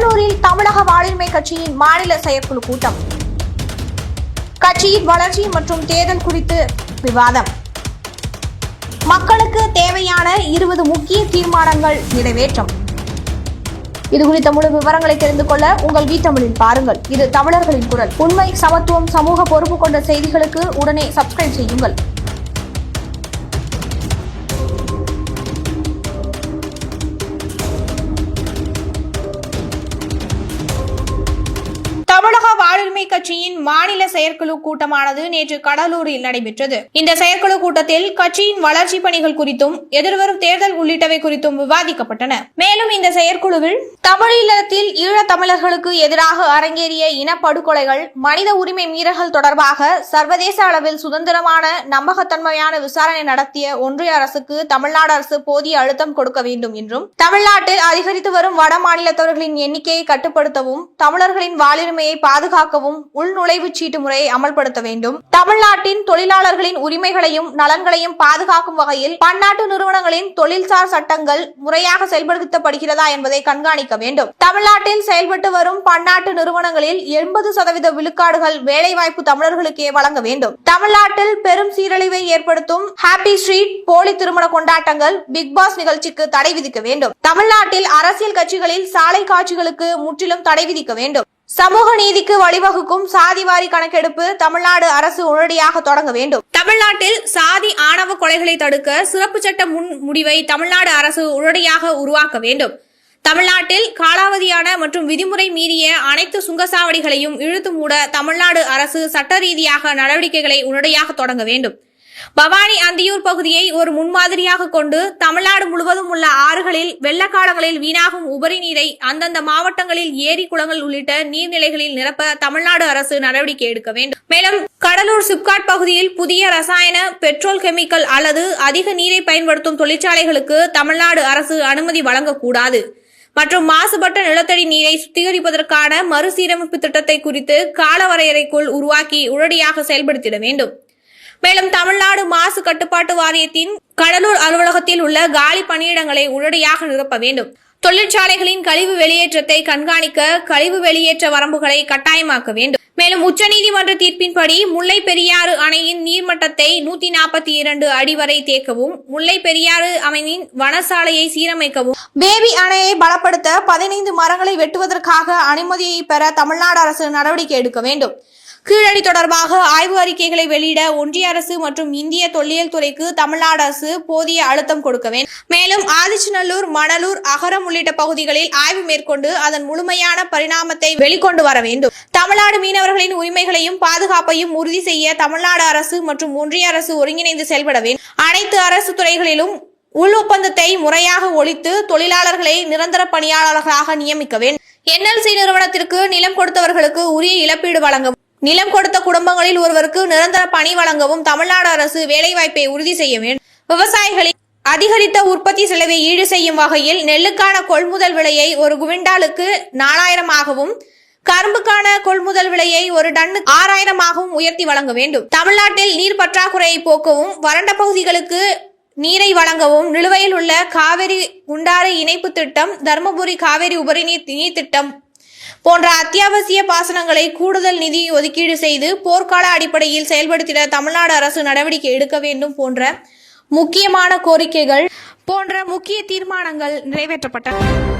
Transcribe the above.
கடலூரில் தமிழக வாழ்வுரிமை கட்சியின் மாநில செயற்குழு கூட்டம். கட்சியின் வளர்ச்சி மற்றும் தேர்தல் குறித்து விவாதம். மக்களுக்கு தேவையான இருபது முக்கிய தீர்மானங்கள் நிறைவேற்றம். இது குறித்த முழு விவரங்களை தெரிந்து கொள்ள உங்கள் வீட்டமிழில் பாருங்கள். இது தமிழர்களின் குரல். உண்மை சமத்துவம் சமூக பொறுப்பு கொண்ட செய்திகளுக்கு உடனே சப்ஸ்கிரைப் செய்யுங்கள். கட்சியின் மாநில செயற்குழு கூட்டமானது நேற்று கடலூரில் நடைபெற்றது. இந்த செயற்குழு கூட்டத்தில் கட்சியின் வளர்ச்சி பணிகள் குறித்தும் எதிர்வரும் தேர்தல் உள்ளிட்டவை குறித்தும் விவாதிக்கப்பட்டன. மேலும் இந்த செயற்குழுவில் தமிழீழத்தில் ஈழத் தமிழர்களுக்கு எதிராக அரங்கேறிய இனப்படுகொலைகள் மனித உரிமை மீறல்கள் தொடர்பாக சர்வதேச அளவில் சுதந்திரமான நம்பகத்தன்மையான விசாரணை நடத்திய ஒன்றிய அரசுக்கு தமிழ்நாடு அரசு போதிய அழுத்தம் கொடுக்க வேண்டும் என்றும் தமிழ்நாட்டில் அதிகரித்து வரும் வட மாநிலத்தவர்களின் எண்ணிக்கையை கட்டுப்படுத்தவும் தமிழர்களின் வாளுரிமையை பாதுகாக்கவும் உள்நுழைவுச் சீட்டு முறையை அமல்படுத்த வேண்டும். தமிழ்நாட்டின் தொழிலாளர்களின் உரிமைகளையும் நலன்களையும் பாதுகாக்கும் வகையில் பன்னாட்டு நிறுவனங்களின் தொழில்சார் சட்டங்கள் முறையாக செயல்படுத்தப்படுகிறதா என்பதை கண்காணிக்க வேண்டும். தமிழ்நாட்டில் செயல்பட்டு வரும் பன்னாட்டு நிறுவனங்களில் எண்பது சதவீத விழுக்காடுகள் வேலைவாய்ப்பு தமிழர்களுக்கே வழங்க வேண்டும். தமிழ்நாட்டில் பெரும் சீரழிவை ஏற்படுத்தும் ஹாப்பி ஸ்ட்ரீட் போலி திருமண கொண்டாட்டங்கள் பிக் பாஸ் நிகழ்ச்சிக்கு தடை விதிக்க வேண்டும். தமிழ்நாட்டில் அரசியல் கட்சிகளில் சாலை காட்சிகளுக்கு முற்றிலும் தடை விதிக்க வேண்டும். சமூக நீதிக்கு வழிவகுக்கும் சாதிவாரி கணக்கெடுப்பு தமிழ்நாடு அரசு உடனடியாக தொடங்க வேண்டும். தமிழ்நாட்டில் சாதி ஆணவ கொலைகளை தடுக்க சிறப்பு சட்ட முன் முடிவை தமிழ்நாடு அரசு உடனடியாக உருவாக்க வேண்டும். தமிழ்நாட்டில் காலாவதியான மற்றும் விதிமுறை மீறிய அனைத்து சுங்கசாவடிகளையும் இழுத்து மூட தமிழ்நாடு அரசு சட்ட ரீதியாக நடவடிக்கைகளை உடனடியாக தொடங்க வேண்டும். பவானி அந்தியூர் பகுதியை ஒரு முன்மாதிரியாக கொண்டு தமிழ்நாடு முழுவதும் உள்ள ஆறுகளில் வெள்ளக்காலங்களில் வீணாகும் உபரி நீரை அந்தந்த மாவட்டங்களில் ஏரி குளங்கள் உள்ளிட்ட நீர்நிலைகளில் நிரப்ப தமிழ்நாடு அரசு நடவடிக்கை எடுக்க வேண்டும். மேலும் கடலூர் சிப்காட் பகுதியில் புதிய ரசாயன பெட்ரோல் கெமிக்கல் அல்லது அதிக நீரை பயன்படுத்தும் தொழிற்சாலைகளுக்கு தமிழ்நாடு அரசு அனுமதி வழங்கக்கூடாது. மற்றும் மாசுபட்ட நிலத்தடி நீரை சுத்திகரிப்பதற்கான மறுசீரமைப்பு திட்டத்தை குறித்து காலவரையறைக்குள் உருவாக்கி உடனடியாக செயல்படுத்திட வேண்டும். மேலும் தமிழ்நாடு மாசு கட்டுப்பாட்டு வாரியத்தின் கடலூர் அலுவலகத்தில் உள்ள காலி பணியிடங்களை உடனடியாக நிரப்ப வேண்டும். தொழிற்சாலைகளின் கழிவு வெளியேற்றத்தை கண்காணிக்க கழிவு வெளியேற்ற வரம்புகளை கட்டாயமாக்க வேண்டும். மேலும் உச்சநீதிமன்ற தீர்ப்பின்படி முல்லை பெரியாறு அணையின் நீர்மட்டத்தை நூத்தி நாற்பத்தி இரண்டு அடி வரை தேக்கவும் முல்லை பெரியாறு அணையின் வனசாலையை சீரமைக்கவும். பேபி அணையை பலப்படுத்த பதினைந்து மரங்களை வெட்டுவதற்காக அனுமதியை பெற தமிழ்நாடு அரசு நடவடிக்கை எடுக்க வேண்டும். கீழடி தொடர்பாக ஆய்வு அறிக்கைகளை வெளியிட ஒன்றிய அரசு மற்றும் இந்திய தொல்லியல் துறைக்கு தமிழ்நாடு அரசு போதிய அழுத்தம் கொடுக்க வேண்டும். மேலும் ஆதிச்சநல்லூர் மணலூர் அகரம் உள்ளிட்ட பகுதிகளில் ஆய்வு மேற்கொண்டு அதன் முழுமையான பரிணாமத்தை வெளிக்கொண்டு வர வேண்டும். தமிழ்நாடு மீனவர்களின் உரிமைகளையும் பாதுகாப்பையும் உறுதி செய்ய தமிழ்நாடு அரசு மற்றும் ஒன்றிய அரசு ஒருங்கிணைந்து செயல்பட வேண்டும். அனைத்து அரசு துறைகளிலும் உள் ஒப்பந்தத்தை முறையாக ஒழித்து தொழிலாளர்களை நிரந்தர பணியாளர்களாக நியமிக்க வேண்டும். என்எல்சி நிறுவனத்திற்கு நிலம் கொடுத்தவர்களுக்கு உரிய இழப்பீடு வழங்கும் நிலம் கொடுத்த குடும்பங்களில் ஒருவருக்கு நிரந்தர பணி வழங்கவும் தமிழ்நாடு அரசு வேலைவாய்ப்பை உறுதி செய்ய வேண்டும். விவசாயிகளின் அதிகரித்த உற்பத்தி செலவை ஈடு செய்யும் வகையில் நெல்லுக்கான கொள்முதல் விலையை ஒரு குவிண்டாலுக்கு நாலாயிரமாகவும் கரும்புக்கான கொள்முதல் விலையை ஒரு டன்னு ஆறாயிரமாகவும் உயர்த்தி வழங்க வேண்டும். தமிழ்நாட்டில் நீர் பற்றாக்குறையை போக்கவும் வறண்ட பகுதிகளுக்கு நீரை வழங்கவும் நிலுவையில் உள்ள காவிரி குண்டாறு இணைப்பு திட்டம் தருமபுரி காவிரி உபரி நீர் நீர் திட்டம் போன்ற அத்தியாவசிய பாசனங்களை கூடுதல் நிதி ஒதுக்கீடு செய்து போர்க்கால அடிப்படையில் செயல்படுத்திட தமிழ்நாடு அரசு நடவடிக்கை எடுக்க வேண்டும் போன்ற முக்கியமான கோரிக்கைகள் போன்ற முக்கிய தீர்மானங்கள் நிறைவேற்றப்பட்டன.